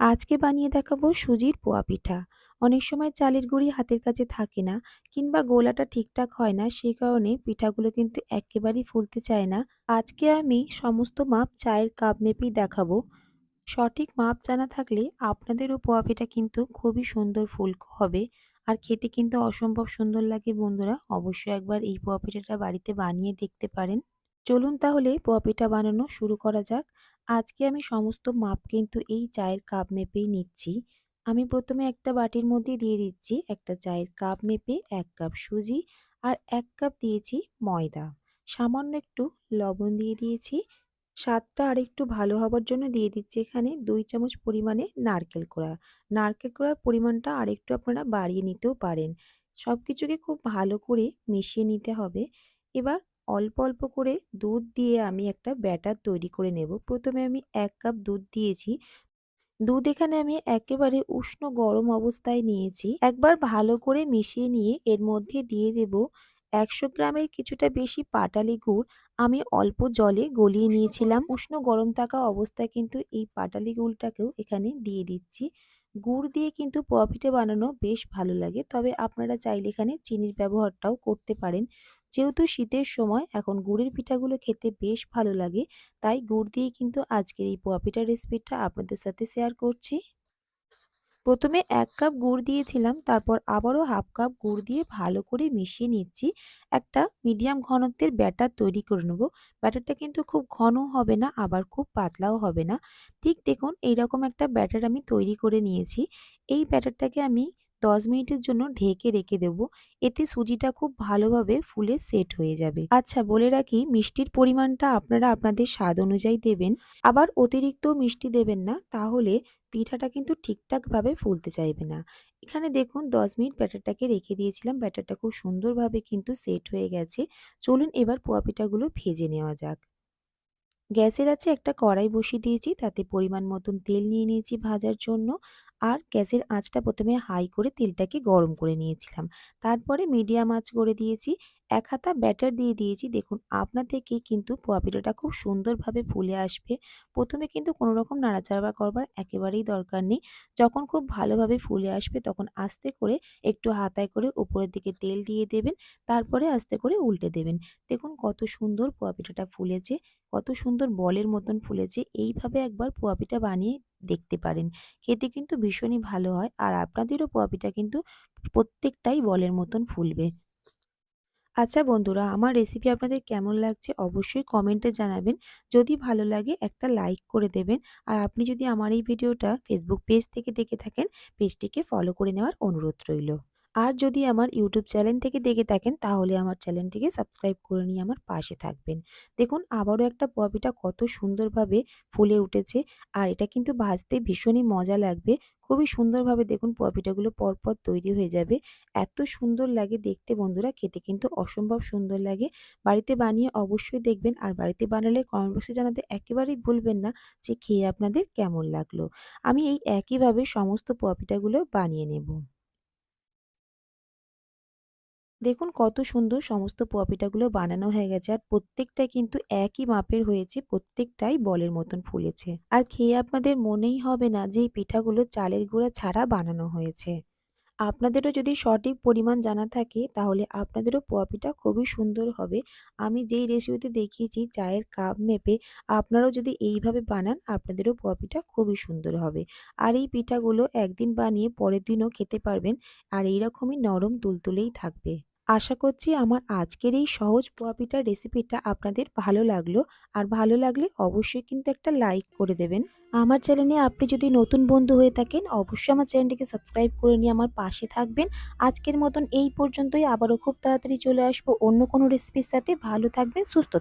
আজকে বানিয়ে দেখাবো সুজির পোয়া পিঠা। অনেক সময় চালের গুঁড়ি হাতের কাছে থাকে না, কিংবা গোলাটা ঠিকঠাক হয় না সেই কারণে পিঠাগুলো কিন্তু একেবারেই ফুলতে চায় না। আজকে আমি সমস্ত মাপ চায়ের কাপ মেপেই দেখাবো। সঠিক মাপ জানা থাকলে আপনাদেরও পোয়া পিঠা কিন্তু খুবই সুন্দর ফুল হবে আর খেতে কিন্তু অসম্ভব সুন্দর লাগে বন্ধুরা, অবশ্যই একবার এই পোয়া পিঠাটা বাড়িতে বানিয়ে দেখতে পারেন। চলুন তাহলে পোয়া পিঠা বানানো শুরু করা যাক। আজকে আমি সমস্ত মাপ কিন্তু এই চায়ের কাপ মেপেই নিচ্ছি। আমি প্রথমে একটা বাটির মধ্যে দিয়ে দিচ্ছি একটা চায়ের কাপ মেপে এক কাপ সুজি আর এক কাপ দিয়েছি ময়দা। সামান্য একটু লবণ দিয়ে দিয়েছি। স্বাদটা আরেকটু ভালো হবার জন্য দিয়ে দিচ্ছি এখানে দুই চামচ পরিমাণে নারকেল কোড়া। নারকেল কোড়ার পরিমাণটা আরেকটু আপনারা বাড়িয়ে নিতেও পারেন। সব কিছুকে খুব ভালো করে মিশিয়ে নিতে হবে। এবার অল্প, অল্প করে দুধ দিয়ে আমি একটা ব্যাটার তৈরি করে নেব। প্রথমে আমি এক কাপ দুধ দিয়েছি। দুধ এখানে আমি একেবারে উষ্ণ গরম অবস্থায় নিয়েছি। একবার ভালো করে মিশিয়ে নিয়ে এর মধ্যে দিয়ে দেব ১০০ গ্রামের কিছুটা বেশি পাটালি গুড় আমি অল্প জলে গলিয়ে নিয়েছিলাম। উষ্ণ গরম থাকা অবস্থায় কিন্তু এই পাটালি গুড়টাকেও এখানে দিয়ে দিচ্ছি। গুড় দিয়ে কিন্তু পোয়া পিঠে বানানো বেশ ভালো লাগে তবে আপনারা চাইলে এখানে চিনির ব্যবহারটাও করতে পারেন যেহেতু শীতের সময় এখন গুড়ের পিঠাগুলো খেতে বেশ ভালো লাগে, তাই গুড় দিয়ে কিন্তু আজকের এই পোয়া পিঠার রেসিপিটা আপনাদের সাথে শেয়ার করছি। প্রথমে এক কাপ গুড় দিয়েছিলাম, তারপর আবারও হাফ কাপ গুড় দিয়ে ভালো করে মিশিয়ে নিচ্ছি। একটা মিডিয়াম ঘনত্বের ব্যাটার তৈরি করে নেব। ব্যাটারটা কিন্তু খুব ঘন হবে না, আবার খুব পাতলাও হবে না। ঠিক দেখুন, এইরকম একটা ব্যাটার আমি তৈরি করে নিয়েছি। এই ব্যাটারটাকে আমি ১০ মিনিটের জন্য ঢেকে রেখে দেব। এতে সুজিটা খুব ভালোভাবে ফুলে সেট হয়ে যাবে। আচ্ছা বলে রাখি, মিষ্টির পরিমাণটা আপনারা আপনাদের স্বাদ অনুযায়ী দেবেন। আবার অতিরিক্ত মিষ্টি দেবেন না, তাহলে পিঠাটা কিন্তু ঠিকঠাকভাবে ফুলতে চাইবে না। এখানে দেখুন ১০ মিনিট ব্যাটারটাকে রেখে দিয়েছিলাম। ব্যাটারটা খুব সুন্দরভাবে কিন্তু সেট হয়ে গেছে। চলুন এবার পোয়া পিঠাগুলো ভেজে নেওয়া যাক। গ্যাসের আছে একটা কড়াই বসিয়ে দিয়েছি। তাতে পরিমাণ মতন তেল নিয়ে নিয়েছি ভাজার জন্য। আর গ্যাসের আঁচটা প্রথমে হাই করে তেলটাকে গরম করে নিয়েছিলাম। তারপরে মিডিয়াম আঁচ করে দিয়েছি। এক হাতা ব্যাটার দিয়ে দিয়েছি। দেখুন আপনা থেকে কিন্তু পোয়া পিঠাটা খুব সুন্দরভাবে ফুলে আসবে। প্রথমে কিন্তু কোনো রকম নাড়াচাড়া করবার একেবারেই দরকার নেই। যখন খুব ভালোভাবে ফুলে আসবে, তখন আস্তে করে একটু হাতায় করে উপরের দিকে তেল দিয়ে দেবেন। তারপরে আস্তে করে উল্টে দেবেন। দেখুন, কত সুন্দর পোয়া পিঠাটা ফুলেছে, কত সুন্দর বলের মতন ফুলেছে। এইভাবে একবার পোয়া পিঠা বানিয়ে দেখতে পারেন। খেতে কিন্তু ভীষণই ভালো হয় আর আপনাদেরও পপিটা কিন্তু প্রত্যেকটাই বলের মতন ফুলবে। আচ্ছা বন্ধুরা, আমার রেসিপি আপনাদের কেমন লাগছে অবশ্যই কমেন্টে জানাবেন। যদি ভালো লাগে একটা লাইক করে দেবেন। আর আপনি যদি আমার এই ভিডিওটা ফেসবুক পেজ থেকে দেখে থাকেন পেজটিকে ফলো করে নেওয়ার অনুরোধ রইল। আর যদি আমার ইউটিউব চ্যানেল থেকে দেখে থাকেন, তাহলে আমার চ্যানেলটিকে সাবস্ক্রাইব করে নিয়ে আমার পাশে থাকবেন। দেখুন, আবারও একটা পপিটা কত সুন্দরভাবে ফুলে উঠেছে, আর এটা কিন্তু ভাজতে ভীষণই মজা লাগবে। খুবই সুন্দরভাবে দেখুন পপিটাগুলো পরপর তৈরি হয়ে যাবে। এত সুন্দর লাগে দেখতে বন্ধুরা, খেতে কিন্তু অসম্ভব সুন্দর লাগে। বাড়িতে বানিয়ে অবশ্যই দেখবেন, আর বাড়িতে বানালে কমেন্ট বক্সে জানাতে একেবারেই ভুলবেন না যে খেয়ে আপনাদের কেমন লাগল। আমি এই একইভাবে সমস্ত পপিটাগুলো বানিয়ে নেব। দেখুন কত সুন্দর সমস্ত পোয়াপিঠাগুলো বানানো হয়ে গেছে আর প্রত্যেকটা কিন্তু একই মাপের হয়েছে, প্রত্যেকটাই বলের মতন ফুলেছে। আর খেয়ে আপনাদের মনেই হবে না যে এই পিঠাগুলো চালের গুঁড়া ছাড়া বানানো হয়েছে। আপনাদেরও যদি সঠিক পরিমাণ জানা থাকে তাহলে আপনাদেরও পোয়া পিঠা খুবই সুন্দর হবে। আমি যেই রেসিপিতে দেখিয়েছি চায়ের কাপ মেপে আপনারাও যদি এইভাবে বানান আপনাদেরও পোয়া পিঠা খুবই সুন্দর হবে। আর এই পিঠাগুলো একদিন বানিয়ে পরের দিনও খেতে পারবেন আর এইরকমই নরম তুলতুলেই থাকবে। আশা করছি আমার আজকের এই সহজ পোয়া রেসিপিটা আপনাদের ভালো লাগল। আর ভালো লাগলে অবশ্যই কিন্তু একটা লাইক করে দেবেন। আমার চ্যানেলে আপনি যদি নতুন বন্ধু হয়ে থাকেন, অবশ্যই আমার চ্যানেলটিকে সাবস্ক্রাইব করে নিয়ে আমার পাশে থাকবেন। আজকের মতন এই পর্যন্তই। আবারও খুব তাড়াতাড়ি চলে আসব অন্য কোনো রেসিপির সাথে। ভালো থাকবেন, সুস্থ